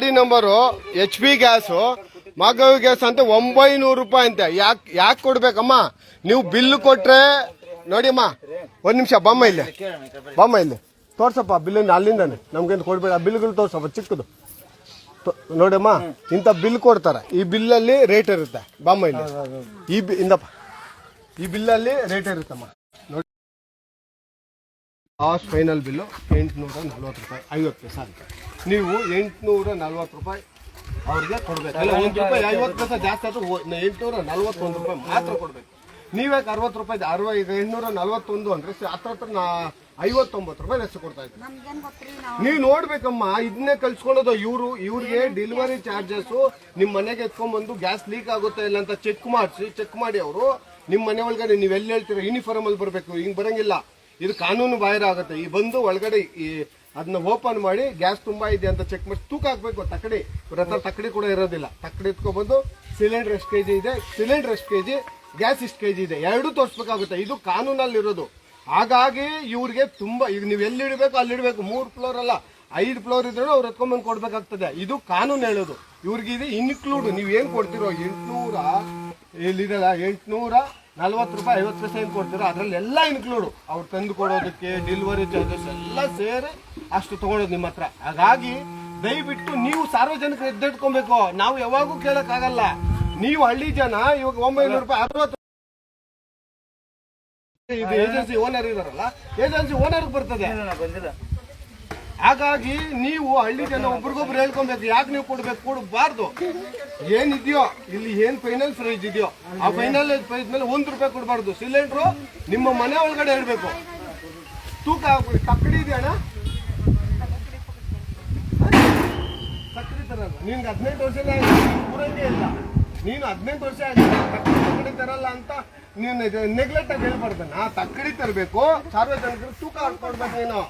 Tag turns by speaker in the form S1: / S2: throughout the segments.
S1: ಗಾಡಿ number H P gas ಮಗವಿ gas ಅಂತ ಒಂಬೈನೂರು ರೂಪಾಯಿ ಅಂತೆ. ಯಾಕೆ ಯಾಕೆ ಕೊಡ್ಬೇಕಮ್ಮ? ನೀವು ಬಿಲ್ ಕೊಟ್ರೆ ನೋಡಿಮ್ಮ ಒಂದು ನಿಮಿಷ, ಬಮ್ಮ ಇಲ್ಲಿ. ಬಮ್ಮ ಇಲ್ಲಿ. ತೋರ್ಸಪ್ಪ ಬಿಲ್ ಅಲ್ಲಿಂದಾನೆ. ನಮ್ಗೇನು ಕೊಡಬೇಡ. ಬಿಲ್ಗಳು ತೋರ್ಸಪ್ಪ, ಚಿಕ್ಕದು. ನೋಡಮ್ಮ ಇಂಥ ಬಿಲ್ ಕೊಡ್ತಾರೆ. ಈ ಬಿಲ್ಲಲ್ಲಿ ರೇಟ್ ಇರುತ್ತೆ. ಬಮ್ಮ ಇಲ್ಲಿ. ಈ ಬಿ- ಇಂದಪ್ಪ. ಈ ಬಿಲ್ಲಲ್ಲಿ ರೇಟ್ ಇರುತ್ತಮ್ಮ. ನೋಡಿ. ಲಾಸ್ಟ್ ಫೈನಲ್ ಬಿಲ್ಲು ಎಂಟುನೂರ ನಲ್ವತ್ತು ರೂಪಾಯಿ. ಐವತ್ತು ಅಂತ ನೀವು ಎಂಟುನೂರ ನಲ್ವತ್ತು ರೂಪಾಯಿ ಅವ್ರಿಗೆ ಕೊಡಬೇಕು. ಅಲ್ಲ ರೂಪಾಯಿ ಐವತ್ತು ಪೈಸೆ ಜಾಸ್ತಿ ಆದರೂ ಎಂಟುನೂರ ನಲ್ವತ್ತೊಂದು ರೂಪಾಯಿ ಮಾತ್ರ ಕೊಡ್ಬೇಕು. ನೀವ್ಯಾಕೆ ಅರವತ್ತು ರೂಪಾಯಿ ಅರವ ಎಂಟುನೂರ ನಲ್ವತ್ತೊಂದು ಅಂದರೆ ಹತ್ರ ಹತ್ರ ನಾ ಐವತ್ತೊಂಬತ್ತು ರೂಪಾಯಿ ಲೆಸ್ ಕೊಡ್ತಾ ಇದ್ದಾರೆ.
S2: ನಾವು
S1: ನೋಡ್ಬೇಕಮ್ಮ ಇದನ್ನೇ ಕಳ್ಸ್ಕೊಳ್ಳೋದು ಇವರು. ಇವ್ರಿಗೆ ಡೆಲಿವರಿ ಚಾರ್ಜಸ್ಸು ನಿಮ್ಮ ಮನೆಗೆ ಎತ್ಕೊಂಡ್ಬಂದು ಗ್ಯಾಸ್ ಲೀಕ್ ಆಗುತ್ತೆ ಇಲ್ಲ ಅಂತ ಚೆಕ್ ಮಾಡಿಸಿ ಚೆಕ್ ಮಾಡಿ ಅವರು. ನಿಮ್ಮ ಮನೆ ಒಳಗಡೆ ನೀವು ಎಲ್ಲಿ ಹೇಳ್ತೀರಾ? ಯೂನಿಫಾರ್ಮಲ್ಲಿ ಬರಬೇಕು. ಹಿಂಗೆ ಬರಂಗಿಲ್ಲ. ಇದು ಕಾನೂನು ಬಾಹಿರ ಆಗುತ್ತೆ. ಈ ಬಂದು ಒಳಗಡೆ ಈ ಅದನ್ನ ಓಪನ್ ಮಾಡಿ ಗ್ಯಾಸ್ ತುಂಬಾ ಇದೆ ಅಂತ ಚೆಕ್ ಮಾಡಿ, ತೂಕ ಹಾಕ್ಬೇಕು ತಕ್ಕಡಿ ಇವ್ರ ತಕ್ಕಡಿ ಕೂಡ ಇರೋದಿಲ್ಲ. ತಕ್ಕಡಿ ಎತ್ಕೊಬಂದು ಸಿಲಿಂಡರ್ ಎಷ್ಟು ಕೆಜಿ ಇದೆ? ಸಿಲಿಂಡರ್ ಎಷ್ಟು ಕೆಜಿ ಗ್ಯಾಸ್ ಇಷ್ಟು ಕೆಜಿ ಇದೆ. ಎರಡೂ ತೋರಿಸ್ಬೇಕಾಗುತ್ತೆ. ಇದು ಕಾನೂನಲ್ಲಿ ಇರೋದು ಹಾಗಾಗಿ ಇವ್ರಿಗೆ ತುಂಬಾ, ಈಗ ನೀವು ಎಲ್ಲಿ ಇಡಬೇಕು, ಅಲ್ಲಿ ಇಡಬೇಕು. ಮೂರು ಫ್ಲೋರ್ ಅಲ್ಲ, ಐದು ಫ್ಲೋರ್ ಇದ್ರೂ ಅವ್ರು ಎತ್ಕೊಂಡ್ಬಂದು ಕೊಡ್ಬೇಕಾಗ್ತದೆ. ಇದು ಕಾನೂನು ಹೇಳೋದು. ಇವ್ರಿಗೆ ಇದು ಇನ್ಕ್ಲೂಡ್ ನೀವು ಏನು ಕೊಡ್ತಿರೋ? ಎಂಟುನೂರ ಇಲ್ಲಿದಲ್ಲ ಎಂಟ್ನೂರ ನಲ್ವತ್ತು ರೂಪಾಯಿ, ಐವತ್ತು ಪೈಸೆ ಏನು ಕೊಡ್ತೀರೋ? ಅದರಲ್ಲಿ ಎಲ್ಲ ಇನ್ಕ್ಲೂಡು ಅವ್ರು ತಂದು ಕೊಡೋದಕ್ಕೆ ಡೆಲಿವರಿ ಚಾರ್ಜಸ್ ಎಲ್ಲ ಸೇರಿ ಅಷ್ಟು ತೊಗೊಳೋದು ನಿಮ್ಮ ಹತ್ರ. ಹಾಗಾಗಿ ದಯವಿಟ್ಟು ನೀವು ಸಾರ್ವಜನಿಕರು ಎದ್ದಿಟ್ಕೊಬೇಕು ನಾವು ಯಾವಾಗೂ ಕೇಳೋಕ್ಕಾಗಲ್ಲ. ನೀವು ಹಳ್ಳಿ ಜನ, ಇವಾಗ ಒಂಬೈನೂರು ರೂಪಾಯಿ, ಅರವತ್ತು ಇದು ಏಜೆನ್ಸಿ ಓನರ್ ಇದಾರಲ್ಲ ಏಜೆನ್ಸಿ ಓನರ್ ಬರ್ತದೆ. ಹಾಗಾಗಿ ನೀವು ಹಳ್ಳಿ ಜನ ಒಬ್ರಿಗೊಬ್ರು ಹೇಳ್ಕೊಬೇಕು, ಯಾಕೆ ನೀವು ಕೊಡ್ಬೇಕು, ಕೊಡಬಾರ್ದು. ಏನಿದೆಯೋ, ಇಲ್ಲಿ ಏನ್ ಫೈನಲ್ ಪ್ರೈಸ್ ಇದೆಯೋ, ಆ ಫೈನಲ್ ಪ್ರೈಸ್ ಮೇಲೆ ಒಂದ್ ರೂಪಾಯಿ ಕೊಡಬಾರ್ದು. ಸಿಲಿಂಡ್ರು ನಿಮ್ಮ ಮನೆ ಒಳಗಡೆ ಇಡಬೇಕು ತೂಕ ಹಾಕ್ಬಿಡಿ ತಕ್ಕಡಿ ಇದೆಯಣ್ಣ ತರಲ್ಲ ನಿನ್ಗೆ ಹದಿನೆಂಟು ವರ್ಷ ಇಲ್ಲ. ನೀನು ಹದಿನೆಂಟು ವರ್ಷ ತಕ್ಕಡಿ ತರಲ್ಲ ಅಂತ ನೀನು ನೆಗ್ಲೆಕ್ಟ್ ಆಗಿ ಹೇಳ್ಬಾರ್ದು. ನಾ ತಕ್ಕಡಿ ತರಬೇಕು, ಸಾರ್ವಜನಿಕರು ತೂಕ ಹಾಕೊಡ್ಬೇಕು ನೀನು.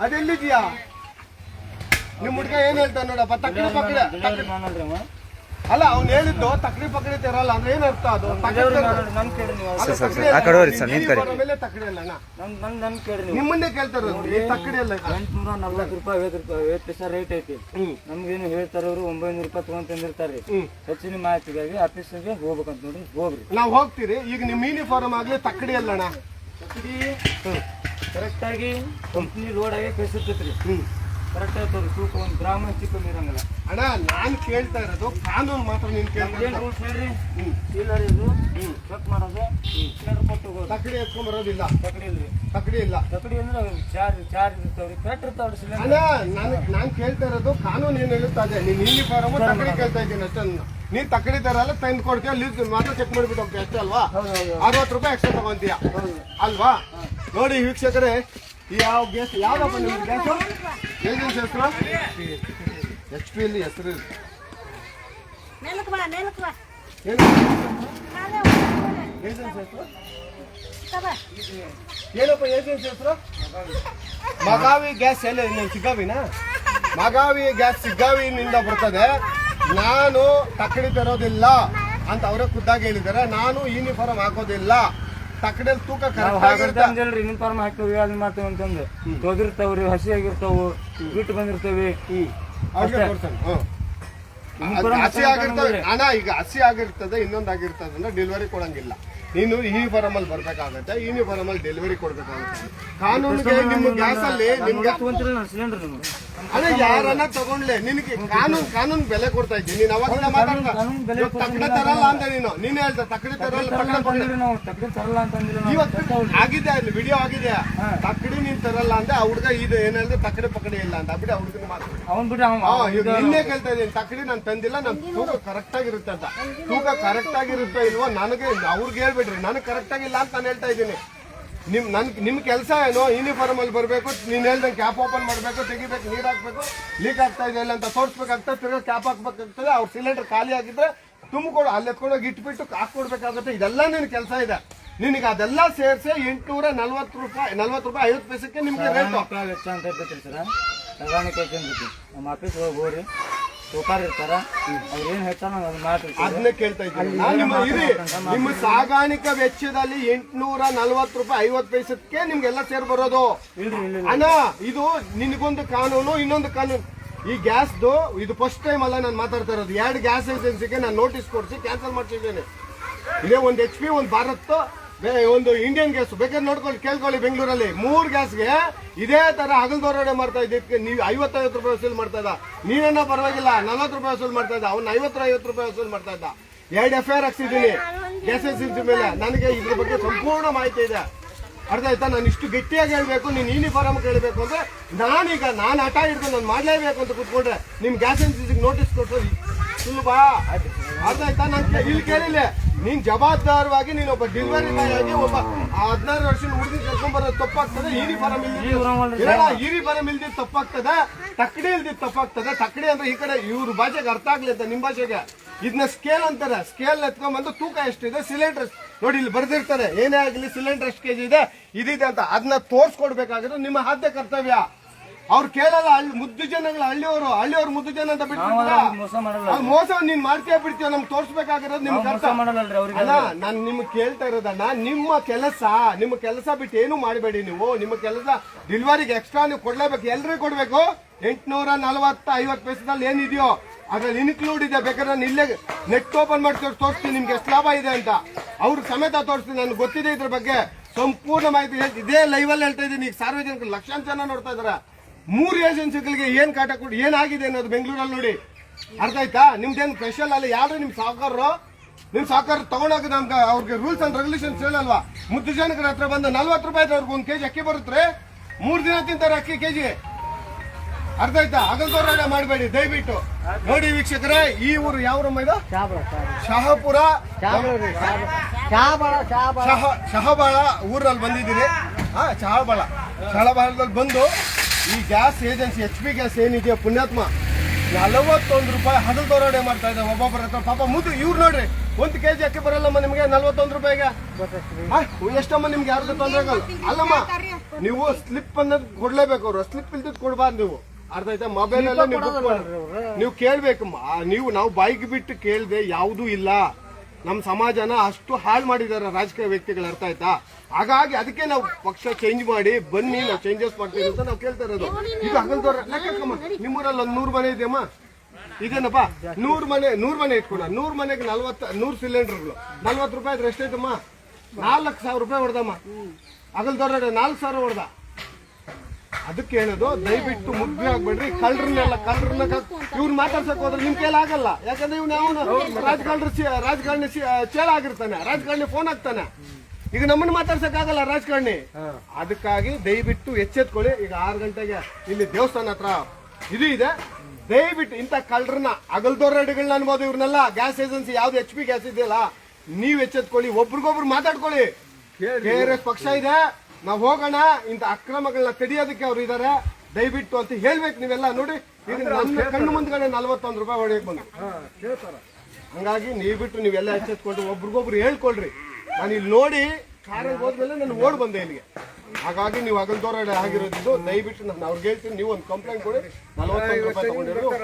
S1: ಅದೆಲ್ಲಿದ್ಯಾ? ನಿಮ್ ಹುಡ್ಗ ಏನ್ ಹೇಳ್ತಾನೆ ನೋಡಪ್ಪ ತಕ್ಕಡಿ ಪಕ್ಕಡೆ ತಕ್ಕಡಿ- ಅಲ್ಲ ಅವ್ನು ಹೇಳಿದ್ದು ತಕ್ಕಡಿ ಪಕ್ಕಡಿ ತೆರಲ್ಲ ಅಂದ್ರೆ ಏನ್ ಅರ್ಥ ಅದು? ತಕ್ಕಡಿ ತಕ್ಕಡಿ
S3: ಆ ಕಡೆ ಹೋಗ್ರಿ ಸರ್,
S1: ನೀನ್ ಮೇಲೆ ತಕ್ಕಡಿ ಅಲ್ಲ ನಿಮ್ಮನ್ನೇ ಕೇಳ್ತಾರೆ ಈ ತಕ್ಕಡಿ ಅಲ್ಲ
S4: ಎಂಟ್ನೂರ ನಲ್ವತ್ತು ರೂಪಾಯಿ ಐವತ್ತು ರೂಪಾಯಿ ಐವತ್ತು ಪೈಸಾ ರೇಟ್ ಐತಿ. ನಮ್ಗೇನು ಹೇಳ್ತಾರೆ ಅವ್ರು ಒಂಬೈನೂರು ರೂಪಾಯಿ ತಗೊಂಡ್ ತಂದಿರ್ತಾರ್ರಿ
S1: ಹ್ಮ್.
S4: ಹೆಚ್ಚಿನ ಮಾಹಿತಿಗಾಗಿ ಆಫೀಸಿಗೆ ಹೋಗ್ಬೇಕಂತ ನೋಡಿ ಹೋಗ್ರಿ.
S1: ನಾವ್ ಹೋಗ್ತೀರಿ. ಈಗ ನಿಮ್ ಯೂನಿಫಾರ್ಮ್ ಆಗ್ಲಿ ತಕ್ಕಡಿ ಅಲ್ಲಣ್ಣ
S4: ಕರೆಕ್ಟ್ ಆಗಿ ಕಂಪ್ನಿ ಲೋಡ್ ಆಗಿ ಕಳ್ಸಿರ್ತೈತ್ರಿ.
S1: ಕರೆಕ್ಟ್
S4: ಕರೆಕ್ಟ್ ಆಯ್ತವ್ರಿ ತೂಕ ಒಂದು ಗ್ರಾಮ ಹೆಚ್ಚು ಕಮ್ಮಿ ಇರಂಗಿಲ್ಲ
S1: ಅಣ್ಣ ನಾನ್ ಕೇಳ್ತಾ ಇರೋದು ಕಾನೂನು ಮಾತ್ರ ನೀನ್ ಕೇಳ್ತಾ
S4: ಏನ್ ರೂಲ್ಸ್ ಹೇಳ್ರಿ? ಡೀಲರ್ ಇದು. ಚೆಕ್ ಮಾಡೋದು. ಸಿಲಿಂಡರ್ ಕೊಟ್ಟು ಹೋಗೋದು
S1: ತಕ್ಕಡಿ ಎತ್ಕೊಂಡ್ ಬರೋದಿಲ್ಲ.
S4: ತಕಡಿ ಇಲ್ರಿ.
S1: ತಕಡಿ ಇಲ್ಲ.
S4: ತಕಡಿ ಅಂದ್ರೆ ಚಾರ್ಜ್ ಚಾರ್ಜ್ ಇರ್ತಾವ್ರಿ. ಕರೆಕ್ಟ್ ಇರ್ತಾವ್ರಿ
S1: ಅಣ್ಣ ನಾನು ನಾನ್ ಕೇಳ್ತಾ ಇರೋದು ಕಾನೂನು ಏನ್ ಹೇಳುತ್ತಾ ಇದೆ? ನೀನ್ ಯೂನಿಫಾರ್ಮ್ ತಕ್ಕಡಿ ಕೇಳ್ತಾ ಇದ್ದೀನಿ ಅಷ್ಟೇ ನಾನು. ತಕ್ಕಡಿ ತರಲ್ಲ ತಂದು ಕೊಡ್ತೀಯ ಲೀಸ್ ಮಾತ್ರ ಚೆಕ್ ಮಾಡ್ಬಿಟ್ಟು ಹೋಗ್ತೀಯ ಅಷ್ಟೇ ಅಲ್ವಾ? ಅರವತ್ತು ರೂಪಾಯಿ ಎಕ್ಸ್ಟ್ರಾ ತಗೊಂತೀಯ. ಅಲ್ವಾ? ನೋಡಿ ವೀಕ್ಷಕರೇ ಈ ಯಾವ ಗ್ಯಾಸ್ ಯಾವ್ದಪ್ಪ ನಿಮ್ಮ ಗ್ಯಾಸ್ ಏಜೆನ್ಸಿ ಹೆಸರು? ಎಚ್ ಪಿ ಅಲ್ಲಿ ಹೆಸರು ಏಜೆನ್ಸಿ ಹೆಸರು. ಏನಪ್ಪ ಏಜೆನ್ಸಿ ಹೆಸರು? ಮಗಾವಿ ಗ್ಯಾಸ್ ಎಲ್ಲ ಇಲ್ಲ ಸಿಗ್ಗಾವಿನ? ಮಗಾವಿ ಗ್ಯಾಸ್ ಸಿಗ್ಗಾವಿನಿಂದ ಬರ್ತದೆ. ನಾನು ತಕ್ಕಡಿ ತರೋದಿಲ್ಲ ಅಂತ ಅವರೇ ಖುದ್ದಾಗಿ ಹೇಳಿದ್ದಾರೆ. ನಾನು ಯೂನಿಫಾರ್ಮ್ ಹಾಕೋದಿಲ್ಲ. ತಕ್ಕಡಿಯಲ್ಲಿ ತೂಕ
S4: ನಾವು
S1: ಕರೆಕ್ಟ್
S4: ಹಾಗಂತ
S1: ಆಗಿರುತ್ತೆ?
S4: ಅಂದೇಳ್ರಿ ಯೂನಿಫಾರ್ಮ್ ಹಾಕ್ತೇವೆ ಅದನ್ನ ಮಾಡ್ತೇವೆ ಅಂತಂದು. ತೊಗಿರ್ತಾವ್ರಿ ಹಸಿ ಆಗಿರ್ತಾವು ಬಿಟ್ಟು ಬಂದಿರ್ತೇವಿ.
S1: ಹಸಿ ಆಗಿರ್ತದೆ. ಅಣ್ಣ ಈಗ ಹಸಿ ಆಗಿರ್ತದೆ ಇನ್ನೊಂದು ಆಗಿರ್ತದೆ ಅಂದ್ರೆ ಡೆಲಿವರಿ ಕೊಡಂಗಿಲ್ಲ. ನೀನು ಯೂನಿಫಾರ್ಮ್ ಅಲ್ಲಿ ಬರ್ಬೇಕಾಗತ್ತೆ ಯೂನಿಫಾರ್ಮ್ ಅಲ್ಲಿ ಡೆಲಿವರಿ ಕೊಡ್ಬೇಕಾಗುತ್ತೆ. ಕಾನೂನಿಗೆ ನಿಮ್ಮ ಗ್ಯಾಸ್ ಅಲ್ಲಿ ನಿಮ್ಗೆ
S4: ಸಿಲಿಂಡರ್
S1: ಅಣ್ಣ ಯಾರನ್ನ ತಗೊಂಡ್ಲೆ? ನಿನಗೆ ಕಾನೂನು ಕಾನೂನು ಬೆಲೆ ಕೊಡ್ತಾ ಇದ್ದೀನಿ. ನೀನು ಅವಾಗ ಮಾತಾಡ್ತಾ ತಕ್ಕಡೆ ತರಲ್ಲ ಅಂತ ನೀನು. ನೀನೇ ಹೇಳ್ತಾ ತಕ್ಕಡೆ ತರಲ್ಲ ತಕ್ಕಡೆ ತರಲ್ಲ.
S4: ಅಂತ
S1: ಇವತ್ತು ಆಗಿದೆ ಅಲ್ಲಿ ವಿಡಿಯೋ ಆಗಿದೆ. ತಕ್ಕಡಿ ನೀನ್ ತರಲ್ಲ ಅಂತ ಆ ಹುಡ್ಗ ಇದು ಏನ್ ಹೇಳಿದ್ರೆ ತಕ್ಕಡೆ ಪಕ್ಕಡೆ ಇಲ್ಲ ಅಂತ. ಬಿಡಿ ಆ ಹುಡುಗನ ಮಾತು.
S4: ಅವನ್
S1: ಈಗ ನಿನ್ನೆ ಕೇಳ್ತಾ ಇದ್ದೀನಿ ತಕ್ಕಡಿ ನಾನು ತಂದಿಲ್ಲ ನನ್ ತೂಕ ಕರೆಕ್ಟ್ ಆಗಿರುತ್ತೆ ಅಂತ. ತೂಕ ಕರೆಕ್ಟ್ ಆಗಿರುತ್ತೆ ಇಲ್ವೋ ನನಗೆ ಅವ್ರಿಗೆ ಹೇಳ್ಬಿಡ್ರಿ ನನಗೆ ಕರೆಕ್ಟ್ ಆಗಿಲ್ಲ ಅಂತ ನಾನು ಹೇಳ್ತಾ ಇದ್ದೀನಿ. ನಿಮ್ ನನ್ ನಿಮ್ ಕೆಲಸ ಏನು? ಯೂನಿಫಾರ್ಮ್ ಅಲ್ಲಿ ಬರಬೇಕು ನೀನ್ ಹೇಳ್ದಂಗೆ ಕ್ಯಾಪ್ ಓಪನ್ ಮಾಡ್ಬೇಕು ತೆಗಿಬೇಕು ನೀರ್ ಹಾಕ್ಬೇಕು ಲೀಕ್ ಆಗ್ತಾ ಇದೆ ಇಲ್ಲ ಅಂತ ತೋರಿಸ್ಬೇಕಾಗ್ತದೆ ತಿರ್ಗಾ ಕ್ಯಾಪ್ ಹಾಕ್ಬೇಕಾಗ್ತದೆ ಅವ್ರ ಸಿಲಿಂಡರ್ ಖಾಲಿ ಆಗಿದ್ರೆ ತುಂಬಿಕೊಡು ಅಲ್ಲಿ ಎತ್ಕೊಂಡೋಗಿ ಇಟ್ಬಿಟ್ಟು ಹಾಕೊಡ್ಬೇಕಾಗುತ್ತೆ ಇದೆಲ್ಲ ನಿನ್ ಕೆಲಸ ಇದೆ. ನಿನಗೆ ಅದೆಲ್ಲ ಸೇರಿಸಿ ಎಂಟುನೂರ ನಲ್ವತ್ತು ರೂಪಾಯಿ ನಲ್ವತ್ತು ರೂಪಾಯಿ ಐವತ್ತು ಪೈಸಕ್ಕೆ ನಿಮ್ಗೆ ರೇಟ್
S4: ವೆಚ್ಚ ಅಂತ ಇರ್ತೈತ್ರಿ ಸರ್. ನಮ್ಮ ಆಫೀಸ್ ಹೋಗಿ ಹೋಗ್ರಿ. ಸೋಕಾರ್ ಇರ್ತಾರ. ಅವ್ರು ಏನ್ ಹೇಳ್ತಾರ ನಾವು ಅದನ್ನೇ
S1: ಕೇಳ್ತಾ ಇದ್ದೀನಿ ನಾನು ನಿಮ್ಮ ಇರಿ ನಿಮ್ಮ ಸಾಗಾಣಿಕಾ ವೆಚ್ಚದಲ್ಲಿ ಎಂಟ್ನೂರ ನಲ್ವತ್ತು ರೂಪಾಯಿ ಐವತ್ತು ಪೈಸಕ್ಕೆ ನಿಮ್ಗೆಲ್ಲ ಸೇರ್ ಬರೋದು.
S4: ಇಲ್ರಿ ಇಲ್ಲ
S1: ಅಣ್ಣ ಇದು ನಿನಗೊಂದು ಕಾನೂನು ಇನ್ನೊಂದು ಕಾನೂನು. ಈ ಗ್ಯಾಸ್ದು ಇದು ಫಸ್ಟ್ ಟೈಮ್ ಅಲ್ಲ ನಾನು ಮಾತಾಡ್ತಾ ಇರೋದು. ಎರಡು ಗ್ಯಾಸ್ ಏಜೆನ್ಸಿಗೆ ನಾನು ನೋಟಿಸ್ ಕೊಡಿಸಿ ಕ್ಯಾನ್ಸಲ್ ಮಾಡ್ಸಿದ್ದೇನೆ. ಇದೇ ಒಂದು ಎಚ್ ಪಿ ಒಂದು ಭಾರತ್ ಒಂದು ಇಂಡಿಯನ್ ಗ್ಯಾಸ್ ಬೇಕಾದ್ರೆ ನೋಡ್ಕೊಳ್ಳಿ, ಕೇಳ್ಕೊಳ್ಳಿ ಬೆಂಗಳೂರಲ್ಲಿ. ಮೂರು ಗ್ಯಾಸ್ಗೆ ಇದೇ ತರ ಹಗಲ್ದೋರಡೆ ಮಾಡ್ತಾ ಇದ್ದಕ್ಕೆ ನೀವು ಐವತ್ತೈವತ್ತು ರೂಪಾಯಿ ವಸೂಲ್ ಮಾಡ್ತಾ ಇದ್ದ. ನೀನನ್ನ ಪರವಾಗಿಲ್ಲ, ನಲ್ವತ್ತು ರೂಪಾಯಿ ವಸೂಲ್ ಮಾಡ್ತಾ ಇದ್ದ. ಅವ್ನು ಐವತ್ತು ಐವತ್ತು ರೂಪಾಯಿ ವಸೂಲ್ ಮಾಡ್ತಾ ಇದ್ದ. ಎರಡು ಎಫ್ ಐ ಆರ್ ಹಾಕ್ಸಿದ್ದೀನಿ. ಗ್ಯಾಸ್ ಏಜೆನ್ಸಿ ಮೇಲೆ. ನನಗೆ ಇದ್ರ ಬಗ್ಗೆ ಸಂಪೂರ್ಣ ಮಾಹಿತಿ ಇದೆ. ಅರ್ಥ ಆಯ್ತಾ? ನಾನು ಇಷ್ಟು ಗಟ್ಟಿಯಾಗಿ ಹೇಳಬೇಕು, ನೀನು ಯೂನಿಫಾರ್ಮ್ ಕೇಳಬೇಕು ಅಂದ್ರೆ ನಾನೀಗ, ನಾನು ಹಠ ಹಿಡ್ಕೊಂಡು ನಾನು ಮಾಡಲೇಬೇಕು ಅಂತ ಕೂತ್ಕೊಂಡ್ರೆ ನಿಮ್ ಗ್ಯಾಸ್ ಏಜೆನ್ಸಿಗೆ ನೋಟಿಸ್ ಕೊಟ್ಟು ಸುಲಭ. ಅರ್ಥ ಆಯ್ತಾ? ನಾನು ಇಲ್ಲಿ ಕೇಳಿಲ್ಲ. ನೀನ್ ಜವಾಬ್ದಾರವಾಗಿ ನೀನು ಒಬ್ಬ ಡೆಲಿವರಿ ಬಾಯ್ ಆಗಿ ಒಬ್ಬ ಹದಿನಾರು ವರ್ಷ ಹುಡುಗಿ ಕರ್ಕೊಂಡ್ ಬರೋದು ತಪ್ಪಾಗ್ತದೆ ಯೂನಿಫಾರ್ಮ್ ಇಲ್ದಿ ಯೂನಿಫಾರ್ಮ್ ಇಲ್ದಿದ್ ತಪ್ಪಾಗ್ತದೆ ತಕ್ಕಡಿ ಇಲ್ದಿದ್ ತಪ್ಪಾಗ್ತದೆ. ತಕ್ಕಡಿ ಅಂದ್ರೆ ಈ ಕಡೆ ಇವ್ರ ಭಾಷೆಗೆ ಅರ್ಥ ಆಗ್ಲಿ ಅಂತ ನಿಮ್ ಭಾಷೆಗೆ. ಇದನ್ನ ಸ್ಕೇಲ್ ಅಂತಾರೆ. ಸ್ಕೇಲ್ ಎತ್ಕೊಂಡ್ಬಂದು ತೂಕ ಎಷ್ಟಿದೆ? ಸಿಲಿಂಡರ್ ನೋಡಿ ಇಲ್ಲಿ ಬರ್ದಿರ್ತಾರೆ. ಏನೇ ಆಗಲಿ ಸಿಲಿಂಡರ್ ಎಷ್ಟು ಕೆಜಿ ಇದೆ ಇದಿದೆ ಅಂತ. ಅದನ್ನ ತೋರ್ಸ್ಕೊಡ್ಬೇಕಾಗಿರೋ ನಿಮ್ಮ ಆದ್ಯ ಕರ್ತವ್ಯ. ಅವ್ರು ಕೇಳಲ್ಲ ಅಲ್ಲಿ ಮುದ್ದು ಜನಗಳ ಹಳ್ಳಿಯವರು ಹಳ್ಳಿಯವರು ಮುದ್ದು ಜನ ಅಂತ ಬಿಟ್ಬಿಡ್ತಾರ
S4: ಮೋಸ ಮಾಡಲ್ಲ
S1: ಆ ಮೋಸ ನೀನ್ ಮಾಡ್ತೇ ಬಿಡ್ತೀಯ ನಮ್ಗೆ ತೋರ್ಸ್ಬೇಕಾಗಿರೋದು ನಿಮ್ಗೆ
S4: ಕೆಲಸ
S1: ಕರ್ತವ್ಯ
S4: ಮಾಡಲ್ಲಲ್ರಿ ಅವ್ರಿಗೆ
S1: ಅಲ್ಲ ನಾನು ನಿಮ್ಗೆ ಕೇಳ್ತಾ ಇರೋದಣ್ಣ ನಿಮ್ಮ ಕೆಲಸ ನಿಮ್ಮ ಕೆಲಸ ಬಿಟ್ಟು ಏನು ಮಾಡಬೇಡಿ ನೀವು. ನಿಮ್ಮ ಕೆಲಸ ಡೆಲಿವರಿಗೆ ಎಕ್ಸ್ಟ್ರಾ ನೀವು ಕೊಡ್ಲೇಬೇಕು. ಎಲ್ರಿಗೂ ಕೊಡ್ಬೇಕು. ಎಂಟ್ನೂರ ನಲವತ್ತ ಐವತ್ತು ಪೈಸದಲ್ಲಿ ಏನಿದೆಯೋ ಅದ್ರಲ್ಲಿ ಇನ್ಕ್ಲೂಡ್ ಇದೆ. ಬೇಕಾದ್ರೆ ನಾನು ಇಲ್ಲೇ ನೆಟ್ ಓಪನ್ ಮಾಡಿ ತೋರ್ಸ್- ತೋರಿಸ್ತೀನಿ. ನಿಮ್ಗೆ ಎಷ್ಟು ಲಾಭ ಇದೆ ಅಂತ. ಅವ್ರ ಸಮೇತ ತೋರಿಸ್ತೀನಿ. ನನ್ಗೆ ಗೊತ್ತಿದೆ ಇದ್ರ ಬಗ್ಗೆ. ಸಂಪೂರ್ಣ ಮಾಹಿತಿ. ಇದೇ ಲೈವ್ ಅಲ್ಲಿ ಹೇಳ್ತಾ ಇದ್ದೀನಿ. ಈಗ ಸಾರ್ವಜನಿಕರು ಲಕ್ಷಾಂತರ ಜನ ನೋಡ್ತಾ ಇದಾರೆ. ಮೂರು ಏಜೆನ್ಸಿಗಳಿಗೆ ಏನ್ ಕಾಟ ಕೊಡಿ ಏನಾಗಿದೆ ಅನ್ನೋದು ಬೆಂಗಳೂರಲ್ಲಿ ನೋಡಿ. ಅರ್ಥ ಆಯ್ತಾ? ನಿಮ್ದೇನು ಸ್ಪೆಷಲ್ ಅಲ್ಲ ಯಾರು ನಿಮ್ ಸಹಕಾರರು ನಿಮ್ ಸಾವುಕಾರ ತಗೊಂಡೋಗ ನಮ್ಗೆ ಅವ್ರಿಗೆ ರೂಲ್ಸ್ ಅಂಡ್ ರೆಗ್ಯುಲೇಷನ್ಸ್ ಹೇಳಲ್ವಾ? ಮುದ್ದು ಜನಕರ ಹತ್ರ ಬಂದು ನಲ್ವತ್ತು ರೂಪಾಯಿ ಅವ್ರಿಗೆ ಒಂದು ಕೆಜಿ ಅಕ್ಕಿ ಬರುತ್ತೆ ಮೂರ್ ದಿನ ತಿಂತಾರೆ ಅಕ್ಕಿ ಕೆಜಿ. ಅರ್ಥ ಆಯ್ತಾ? ಅಗಲ್ದೋರಾಟ ಮಾಡಬೇಡಿ ದಯವಿಟ್ಟು. ನೋಡಿ ವೀಕ್ಷಕರೇ ಈ ಊರು ಯಾವ ರೂಮ್ ಇದು? ಶಹಾಪುರ. ಶಹ ಶಹಬಾಳ ಊರಲ್ಲಿ ಬಂದಿದ್ದೀರಿ ಹಾ ಶಹಬಾಳ. ಶಹಬಾಳದಲ್ಲಿ ಬಂದು ಈ gas agency H P gas ಏನಿದೆಯೋ ಪುಣ್ಯಾತ್ಮ ನಲವತ್ತೊಂದು ರೂಪಾಯಿ ಹಣ ದೊರಡೆ ಮಾಡ್ತಾ ಇದೆ ಒಬ್ಬೊಬ್ಬರ ಹತ್ರ ಪಾಪ ಮುದ್ದು ಇವ್ರು ನೋಡ್ರಿ, ಒಂದು ಕೆಜಿ ಅಕ್ಕಿ ಬರಲ್ಲಮ್ಮ ನಿಮಗೆ ನಲ್ವತ್ತೊಂದು ರೂಪಾಯಿಗೆ. ಎಷ್ಟಮ್ಮ ನಿಮ್ಗೆ ಯಾರ್ದು ತೊಂದರೆ ಅಲ್ಲಮ್ಮ, ನೀವು ಸ್ಲಿಪ್ ಅನ್ನೋದು ಕೊಡ್ಲೇಬೇಕು ಅವ್ರು. ಸ್ಲಿಪ್ ಇಲ್ದಿದ್ ಕೊಡ್ಬಾರ್ದು ನೀವು. ಅರ್ಥ ಆಯ್ತಾ? ಮೊಬೈಲ್ ನೀವು ಕೇಳ್ಬೇಕಮ್ಮ. ನೀವು, ನಾವು ಬೈಕ್ ಬಿಟ್ಟು ಕೇಳ್ದೆ ಯಾವುದೂ ಇಲ್ಲ. ನಮ್ಮ ಸಮಾಜನ ಅಷ್ಟು ಹಾಳು ಮಾಡಿದ್ದಾರೆ ರಾಜಕೀಯ ವ್ಯಕ್ತಿಗಳು, ಅರ್ಥ ಆಯ್ತಾ? ಹಾಗಾಗಿ ಅದಕ್ಕೆ ನಾವು ಪಕ್ಷ ಚೇಂಜ್ ಮಾಡಿ, ಬನ್ನಿ, ನಾವು ಚೇಂಜಸ್ ಮಾಡ್ತೀವಿ ಅಂತ ನಾವು ಕೇಳ್ತಾ ಇರೋದು. ಇದು ಹಗಲ್ದವ್ರ ಲೆಕ್ಕಮ್ಮ ನಿಮ್ಮೂರಲ್ಲಿ ಒಂದು ನೂರು ಮನೆ ಇದೆಯಮ್ಮ? ಇದೇನಪ್ಪ? ನೂರು ಮನೆ ನೂರು ಮನೆ ಇಟ್ಕೊಳ ನೂರು ಮನೆಗೆ ನಲ್ವತ್ತ ನೂರ್ ಸಿಲಿಂಡರ್ಗಳು ನಲ್ವತ್ತು ರೂಪಾಯಿ ಎಷ್ಟೈತಮ್ಮ ನಾಲ್ಕು ಸಾವಿರ ರೂಪಾಯಿ ಹೊಡೆದಮ್ಮ. ಹಗಲ್ದವ್ರ ನಾಲ್ಕು ಸಾವಿರ ಹೊಡೆದ. ಅದಕ್ಕೆ ಹೇಳೋದು ದಯವಿಟ್ಟು ಮುಗ್ರಿ ಆಗ್ಬೇಡ್ರಿ. ಕಳ್ಳರನ್ನೆಲ್ಲ ಕಳ್ಳರನ್ನ ಇವ್ರು ಮಾತಾಡ್ಸಕ್ ಹೋದ್ರೆ ನಿಮ್ ಕೈಲಿ ಆಗಲ್ಲ. ಯಾಕಂದ್ರೆ ಇವ್ನ ಅವನು ರಾಜಕಾರಣ ರಾಜಕಾರಣಿ ಚೇಳ ಆಗಿರ್ತಾನೆ. ರಾಜಕಾರಣಿ ಫೋನ್ ಆಗ್ತಾನೆ ಈಗ ನಮ್ಮನ್ನ ಮಾತಾಡ್ಸಕ್ ಆಗಲ್ಲ ರಾಜಕಾರಣಿ ಅದಕ್ಕಾಗಿ ದಯವಿಟ್ಟು ಎಚ್ಚೆತ್ಕೊಳ್ಳಿ. ಈಗ ಆರು ಗಂಟೆಗೆ ಇಲ್ಲಿ ದೇವಸ್ಥಾನ ಹತ್ರ ಇದು ಇದೆ. ದಯವಿಟ್ಟು ಇಂಥ ಕಳ್ಳರನ್ನ ಅಗಲ್ದೋರಡಿಗಳನ್ನ ಅನ್ಬೋದು ಇವ್ರನ್ನೆಲ್ಲ. ಗ್ಯಾಸ್ ಏಜೆನ್ಸಿ ಯಾವ್ದು ಎಚ್ ಪಿ ಗ್ಯಾಸ್ ಇದೆಯಲ್ಲ ನೀವ್ ಎಚ್ಚೆತ್ಕೊಳ್ಳಿ. ಒಬ್ರಿಗೊಬ್ರು ಮಾತಾಡ್ಕೊಳ್ಳಿ. ಕೆ ಆರ್ ಎಸ್ ಪಕ್ಷ ಇದೆ. ನಾವು ಹೋಗೋಣ ಇಂಥ ಅಕ್ರಮಗಳನ್ನ ತಡೆಯೋದಕ್ಕೆ ಅವ್ರು ಇದಾರೆ. ದಯವಿಟ್ಟು ಅಂತ ಹೇಳ್ಬೇಕು ನೀವೆಲ್ಲ ನೋಡಿ ಈಗ ನನ್ನ ಕಣ್ಣು ಮುಂದ್ಗಡೆ ನಲ್ವತ್ತೊಂದು ರೂಪಾಯಿ ಹೊಡೆಯಕ್ ಬಂದು ಹಂಗಾಗಿ ನೀವು ಬಿಟ್ಟು ನೀವೆಲ್ಲ ಎಚ್ಚೆತ್ಕೊಂಡು ಒಬ್ರಿಗೊಬ್ರು ಹೇಳ್ಕೊಳ್ರಿ. ನಾನು ಇಲ್ಲಿ ನೋಡಿ ಕಾರಲ್ಲಿ ಹೋದ್ಮೇಲೆ ನಾನು ಓಡ್ ಬಂದೆ ಇಲ್ಲಿಗೆ. ಹಾಗಾಗಿ ನೀವು ಅಗಲ್ದೋರ ಆಗಿರೋದಿದ್ದು ದಯವಿಟ್ಟು ನಾನು ಅವ್ರಿಗೆ ಹೇಳ್ತೀನಿ ನೀವು ಒಂದು ಕಂಪ್ಲೇಂಟ್ ಕೊಡಿ. ನಲ್ವತ್ತೊಂದು ರೂಪಾಯಿ ತಗೊಂಡಿರೋದು